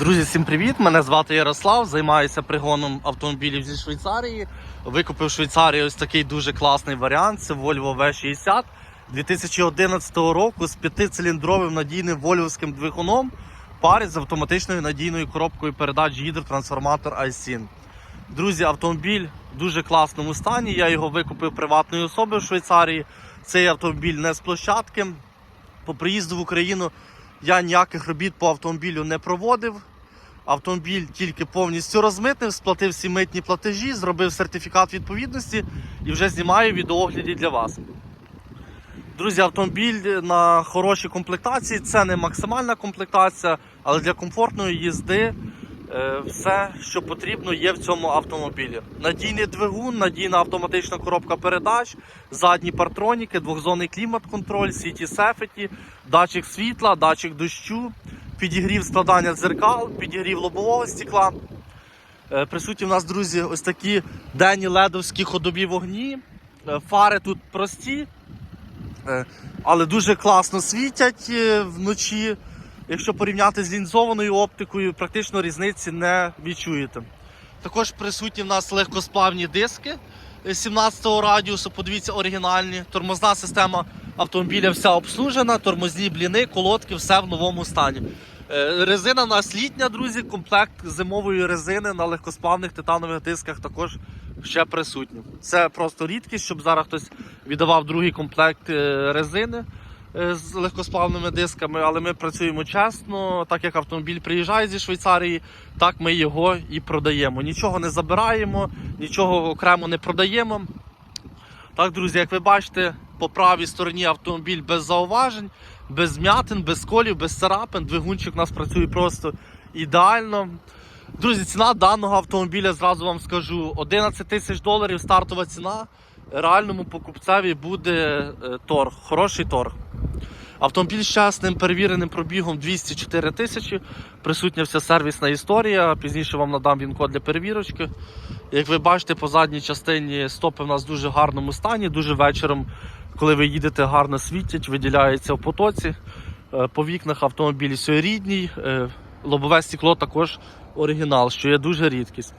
Друзі, всім привіт! Мене звати Ярослав. Займаюся пригоном автомобілів зі Швейцарії. Викупив в Швейцарії ось такий дуже класний варіант. Це Volvo V60 2011 року з п'ятициліндровим надійним вольвовським двигуном парі з автоматичною надійною коробкою передач гідротрансформатор iSyn. Друзі, автомобіль в дуже класному стані. Я його викупив приватної особи в Швейцарії. Цей автомобіль не з площадки. По приїзду в Україну я ніяких робіт по автомобілю не проводив. Автомобіль тільки повністю розмитнив, сплатив всі митні платежі, зробив сертифікат відповідності і вже знімаю відеоогляді для вас. Друзі, автомобіль на хорошій комплектації. Це не максимальна комплектація, але для комфортної їзди е, все, що потрібно, є в цьому автомобілі. Надійний двигун, надійна автоматична коробка передач, задні партроніки, двохзонний клімат-контроль, сіті сефеті, датчик світла, датчик дощу, підігрів складання дзеркал, підігрів лобового стекла. Е, Присутні в нас, друзі, ось такі денні ледовські ходові вогні. Е, Фари тут прості, е, але дуже класно світять вночі. Якщо порівняти з лінзованою оптикою, практично різниці не відчуєте. Також присутні в нас легкосплавні диски 17-го радіусу, подивіться, оригінальні. Тормозна система автомобіля вся обслужена, тормозні бліни, колодки, все в новому стані. Е, Резина у нас літня, друзі, комплект зимової резини на легкосплавних титанових дисках також ще присутній. Це просто рідкість, щоб зараз хтось віддавав другий комплект е, резини е, з легкосплавними дисками, але ми працюємо чесно. Так як автомобіль приїжджає зі Швейцарії, так ми його і продаємо. Нічого не забираємо, нічого окремо не продаємо. Так, друзі, як ви бачите, по правій стороні автомобіль без зауважень, без м'ятин, без колів, без царапин. Двигунчик у нас працює просто ідеально. Друзі, ціна даного автомобіля, зразу вам скажу, 11 тисяч доларів стартова ціна. Реальному покупцеві буде е, торг, хороший торг. Автомобіль з чесним перевіреним пробігом 204 тисячі. Присутня вся сервісна історія. Пізніше вам надам він код для перевірочки. Як ви бачите, по задній частині стопи в нас в дуже гарному стані. Дуже вечором, коли ви їдете, гарно світять, виділяється в потоці. Е, По вікнах автомобіль все рідній. Е, Лобове стекло також оригінал, що є дуже рідкість.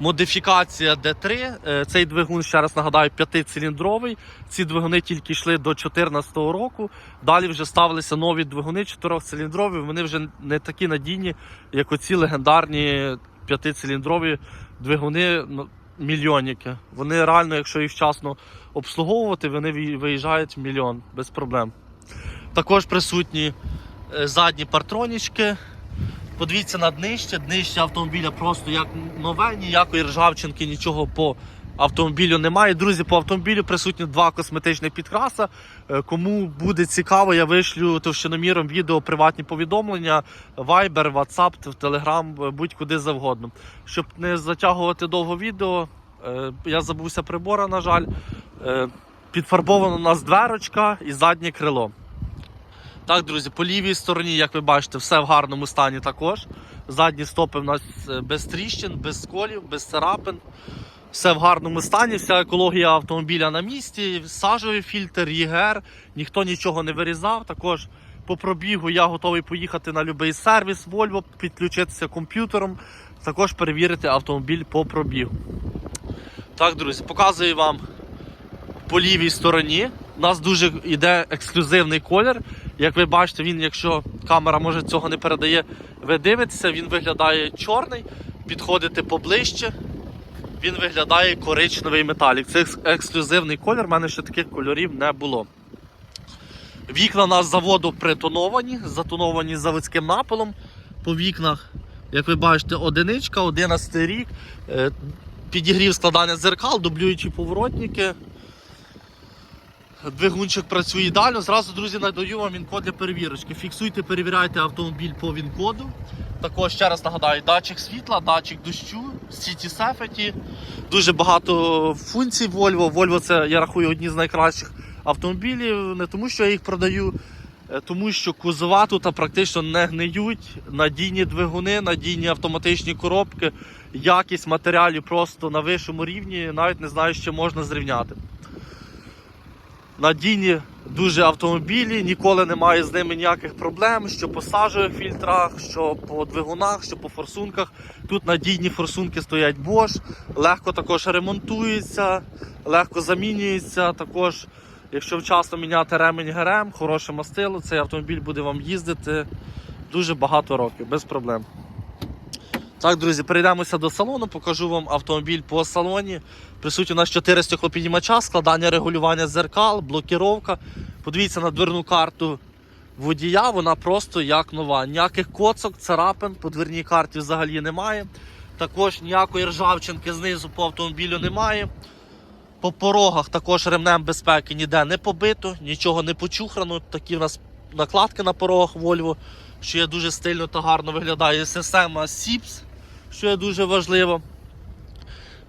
Модифікація D3. Е, Цей двигун, ще раз нагадаю, п'ятициліндровий. Ці двигуни тільки йшли до 2014 року. Далі вже ставилися нові двигуни чотирьохциліндрові. Вони вже не такі надійні, як оці легендарні п'ятициліндрові двигуни ну, мільйонники. Вони реально, якщо їх вчасно обслуговувати, вони виїжджають в мільйон без проблем. Також присутні е, задні партронічки. Подивіться на днище. Днище автомобіля просто як нове, ніякої ржавчинки, нічого по автомобілю немає. Друзі, по автомобілю присутні два косметичних підкраса. Е, Кому буде цікаво, я вишлю товщиноміром відео, приватні повідомлення, Viber, WhatsApp, Telegram, е, будь-куди завгодно. Щоб не затягувати довго відео, е, я забувся прибора, на жаль. Підфарбована у нас дверочка і заднє крило. Так, друзі, по лівій стороні, як ви бачите, все в гарному стані також. Задні стопи в нас без тріщин, без сколів, без царапин. Все в гарному стані, вся екологія автомобіля на місці, сажовий фільтр, ЄГР, ніхто нічого не вирізав. Також по пробігу я готовий поїхати на будь-який сервіс Volvo, підключитися комп'ютером, також перевірити автомобіль по пробігу. Так, друзі, показую вам по лівій стороні. У нас дуже йде ексклюзивний колір. Як ви бачите, він, якщо камера може цього не передає, ви дивитеся, він виглядає чорний, підходите поближче, він виглядає коричневий металік. Це ексклюзивний колір, в мене ще таких кольорів не було. Вікна у нас заводу притоновані, затоновані заводським напилом. По вікнах, як ви бачите, одиничка, 11 рік, е, підігрів складання зеркал, дублюючі поворотники. Двигунчик працює ідеально. Зразу, друзі, надаю вам він-код для перевірочки. Фіксуйте, перевіряйте автомобіль по він-коду. Також ще раз нагадаю, датчик світла, датчик дощу, сіті сефеті. Дуже багато функцій Volvo. Volvo це, я рахую, одні з найкращих автомобілів. Не тому, що я їх продаю, е, тому що кузова тут практично не гниють. Надійні двигуни, надійні автоматичні коробки, якість матеріалів просто на вищому рівні. Навіть не знаю, що можна зрівняти надійні Дуже автомобілі, ніколи немає з ними ніяких проблем, що по сажових фільтрах, що по двигунах, що по форсунках. Тут надійні форсунки стоять Bosch, легко також ремонтується, легко замінюється. Також, якщо вчасно міняти ремень ГРМ, хороше мастило, цей автомобіль буде вам їздити дуже багато років, без проблем. Так, друзі, перейдемося до салону, покажу вам автомобіль по салоні. Присутні у нас 4 стеклопідіймача, складання регулювання зеркал, блокіровка. Подивіться на дверну карту водія, вона просто як нова. Ніяких коцок, царапин по дверній карті взагалі немає. Також ніякої ржавчинки знизу по автомобілю немає. По порогах також ремнем безпеки ніде не побито, нічого не почухрано. Такі в нас накладки на порогах Volvo, що є дуже стильно та гарно виглядає. Система SIPS, що є дуже важливо.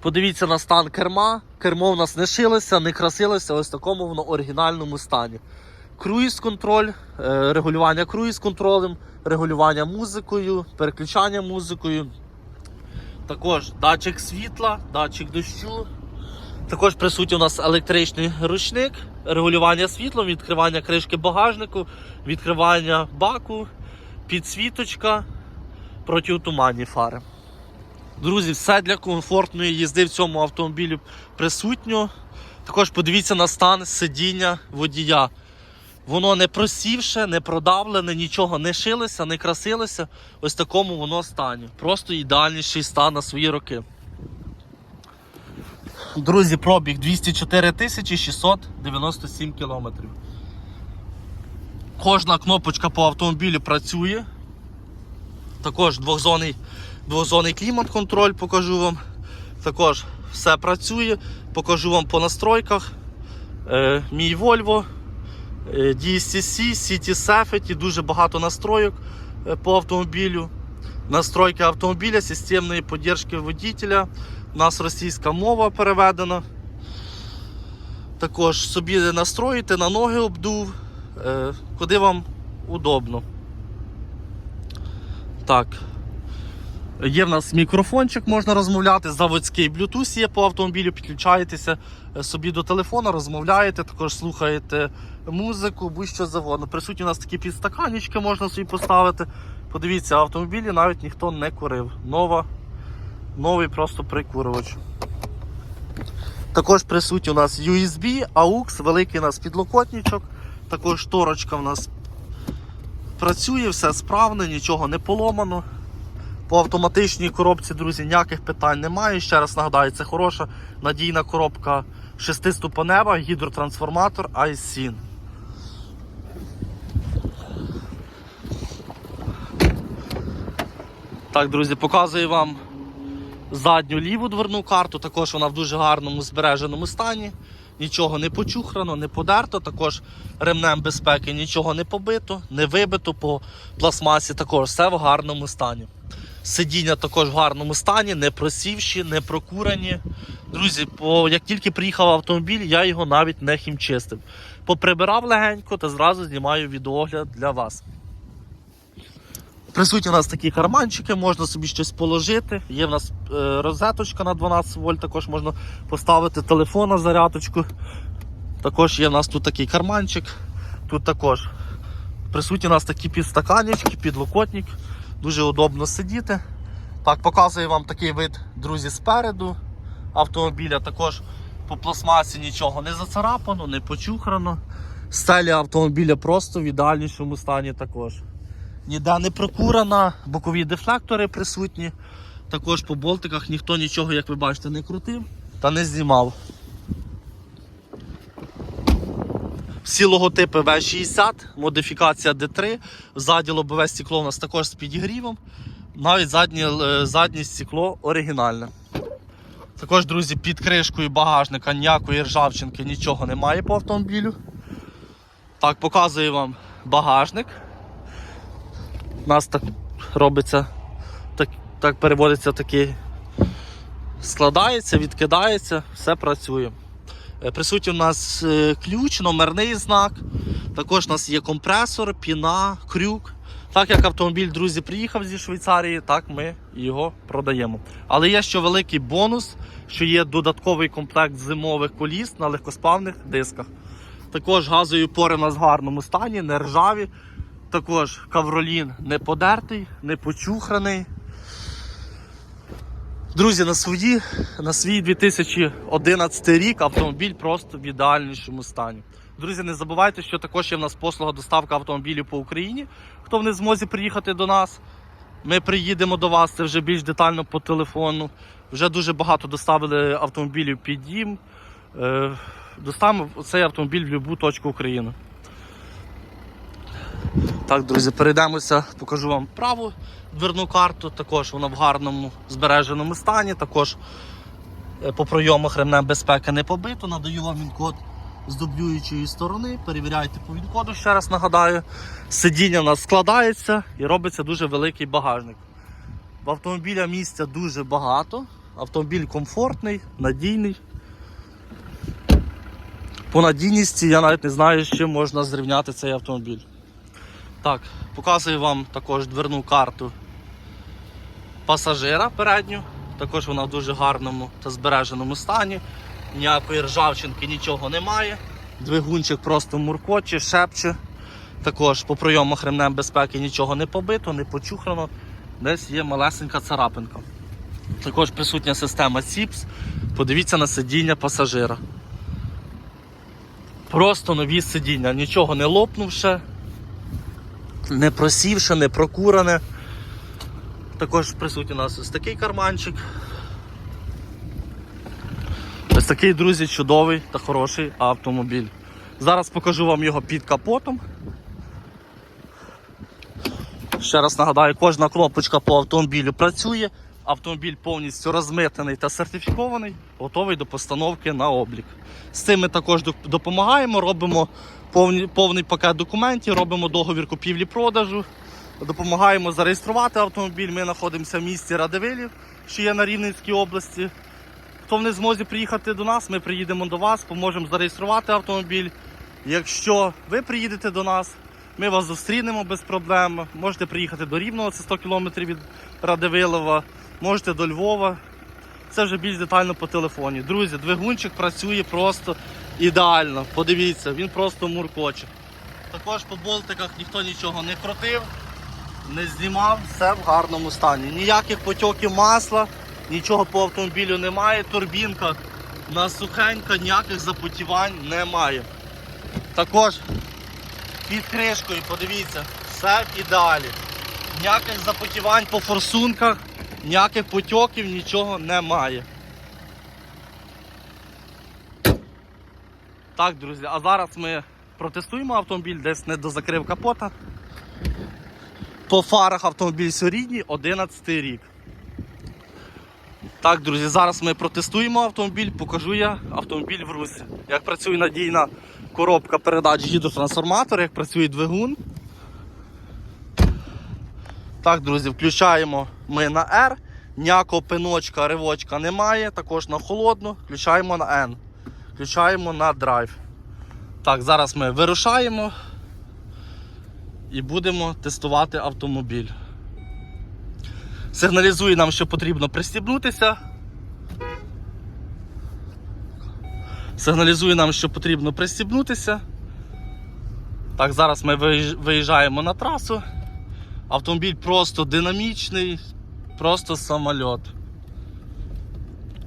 Подивіться на стан керма. Кермо в нас не шилося, не красилося, ось в такому воно оригінальному стані. Круїз контроль, е, регулювання круїз контролем, регулювання музикою, переключання музикою. Також датчик світла, датчик дощу. Також присутній у нас електричний ручник, регулювання світлом, відкривання кришки багажнику, відкривання баку, підсвіточка, протитуманні фари. Друзі, все для комфортної їзди в цьому автомобілі присутньо. Також подивіться на стан сидіння водія. Воно не просівше, не продавлене, нічого не шилося, не красилося. Ось такому воно стані. Просто ідеальніший стан на свої роки. Друзі, пробіг 204 тисячі 697 кілометрів. Кожна кнопочка по автомобілю працює. Також двохзонний, двохзонний клімат-контроль покажу вам. Також все працює. Покажу вам по настройках. Е, мій Volvo, е, DSCC, City Safety, дуже багато настройок е, по автомобілю. Настройки автомобіля, системної підтримки водителя. У нас російська мова переведена. Також собі настроїти, на ноги обдув, е, куди вам удобно. Так. Є в нас мікрофончик, можна розмовляти, заводський Bluetooth є по автомобілю, підключаєтеся е, собі до телефона, розмовляєте, також слухаєте музику, будь-що завгодно. Присутні у нас такі підстаканічки можна собі поставити. Подивіться, автомобілі навіть ніхто не курив. Нова, новий просто прикурювач. Також присутні у нас USB, AUX, великий у нас підлокотничок. Також шторочка у нас працює, все справне, нічого не поломано. По автоматичній коробці, друзі, ніяких питань немає. Ще раз нагадаю, це хороша надійна коробка шестиступенева, гідротрансформатор iSyn. Так, друзі, показую вам задню ліву дверну карту. Також вона в дуже гарному збереженому стані. Нічого не почухрано, не подерто. Також ремнем безпеки нічого не побито, не вибито по пластмасі. Також все в гарному стані. Сидіння також в гарному стані, не просівші, не прокурені. Друзі, по, як тільки приїхав автомобіль, я його навіть не хімчистив. Поприбирав легенько та зразу знімаю відеогляд для вас. Присутні у нас такі карманчики, можна собі щось положити. Є в нас е, розеточка на 12 вольт, також можна поставити телефон на зарядочку. Також є в нас тут такий карманчик. Тут також присутні у нас такі підстаканечки, підлокотник. Дуже удобно сидіти. Так, показую вам такий вид, друзі, спереду автомобіля. Також по пластмасі нічого не зацарапано, не почухрано. Стеля автомобіля просто в ідеальнішому стані також. Ніде не прокурена, бокові дефлектори присутні. Також по болтиках ніхто нічого, як ви бачите, не крутив та не знімав. Всі логотипи V60, модифікація D3. Ззаді лобове стекло у нас також з підігрівом. Навіть заднє, е, заднє стекло оригінальне. Також, друзі, під кришкою багажника ніякої ржавчинки, нічого немає по автомобілю. Так, показую вам багажник. У нас так робиться, так, так переводиться такий, складається, відкидається, все працює. Е, Присутній у нас е, ключ, номерний знак. Також у нас є компресор, піна, крюк. Так як автомобіль, друзі, приїхав зі Швейцарії, так ми його продаємо. Але є ще великий бонус, що є додатковий комплект зимових коліс на легкоспавних дисках. Також газові опори у нас в гарному стані, не ржаві. Також кавролін не подертий, не почухраний. Друзі, на свої, на свій 2011 рік автомобіль просто в ідеальнішому стані. Друзі, не забувайте, що також є в нас послуга доставка автомобілів по Україні. Хто в не змозі приїхати до нас, ми приїдемо до вас, це вже більш детально по телефону. Вже дуже багато доставили автомобілів під дім. Е, Доставимо цей автомобіль в будь-яку точку України. Так, друзі, перейдемося, покажу вам праву дверну карту. Також вона в гарному збереженому стані. Також е, по пройомах ремнем безпеки не побито. Надаю вам він-код з дублюючої сторони. Перевіряйте по він-коду, ще раз нагадаю. Сидіння у нас складається і робиться дуже великий багажник. В автомобіля місця дуже багато. Автомобіль комфортний, надійний. По надійності я навіть не знаю, з чим можна зрівняти цей автомобіль. Так, показую вам також дверну карту пасажира передню. Також вона в дуже гарному та збереженому стані. Ніякої ржавчинки, нічого немає. Двигунчик просто муркоче, шепче. Також по пройомах ремнем безпеки нічого не побито, не почухрано. Десь є малесенька царапинка. Також присутня система CIPS. Подивіться на сидіння пасажира. Просто нові сидіння, нічого не лопнувши, не просівши, не прокуране. Також присутній у нас ось такий карманчик. Ось такий, друзі, чудовий та хороший автомобіль. Зараз покажу вам його під капотом. Ще раз нагадаю, кожна кнопочка по автомобілю працює. Автомобіль повністю розмитений та сертифікований, готовий до постановки на облік. З цим ми також допомагаємо, робимо повні- повний пакет документів, робимо договір купівлі-продажу, допомагаємо зареєструвати автомобіль. Ми знаходимося в місті Радивилів, що є на Рівненській області. Хто не змозі приїхати до нас, ми приїдемо до вас, поможемо зареєструвати автомобіль. Якщо ви приїдете до нас, ми вас зустрінемо без проблем. Можете приїхати до Рівного, це 100 км від Радивилова, можете до Львова. Це вже більш детально по телефоні. Друзі, двигунчик працює просто ідеально. Подивіться, він просто муркоче. Також по болтиках ніхто нічого не крутив, не знімав, все в гарному стані. Ніяких потьоків масла, нічого по автомобілю немає. Турбінка на сухенька, ніяких запотівань немає. Також під кришкою, подивіться, все в ідеалі. Ніяких запотівань по форсунках, ніяких потьоків, нічого немає. Так, друзі, а зараз ми протестуємо автомобіль, десь не дозакрив капота. По фарах автомобіль сьорідній, 11 рік. Так, друзі, зараз ми протестуємо автомобіль, покажу я автомобіль в русі. Як працює надійна коробка передач гідротрансформатор, як працює двигун. Так, друзі, включаємо ми на R. Ніякого пиночка, ривочка немає. Також на холодну. Включаємо на N. Включаємо на драйв. Так, зараз ми вирушаємо і будемо тестувати автомобіль. Сигналізує нам, що потрібно пристібнутися. Сигналізує нам, що потрібно пристібнутися. Так, зараз ми виїжджаємо на трасу. Автомобіль просто динамічний, просто самольот.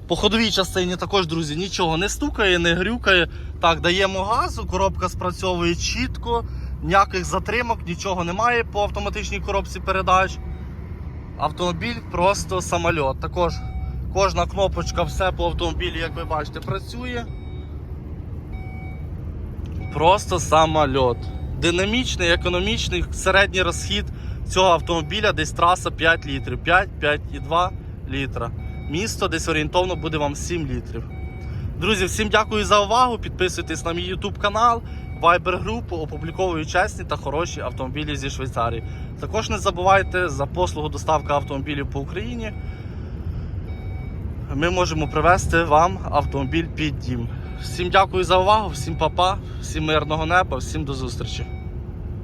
По ходовій частині також, друзі, нічого не стукає, не грюкає. Так, даємо газу, коробка спрацьовує чітко, ніяких затримок, нічого немає по автоматичній коробці передач. Автомобіль просто самольот. Також кожна кнопочка, все по автомобілі, як ви бачите, працює. Просто самольот. Динамічний, економічний, середній розхід цього автомобіля десь траса 5 літрів. 5-5,2 літра. Місто десь орієнтовно буде вам 7 літрів. Друзі, всім дякую за увагу. Підписуйтесь на мій YouTube канал, Viber групу, опубліковую чесні та хороші автомобілі зі Швейцарії. Також не забувайте за послугу доставки автомобілів по Україні. Ми можемо привезти вам автомобіль під дім. Всім дякую за увагу, всім папа, всім мирного неба, всім до зустрічі.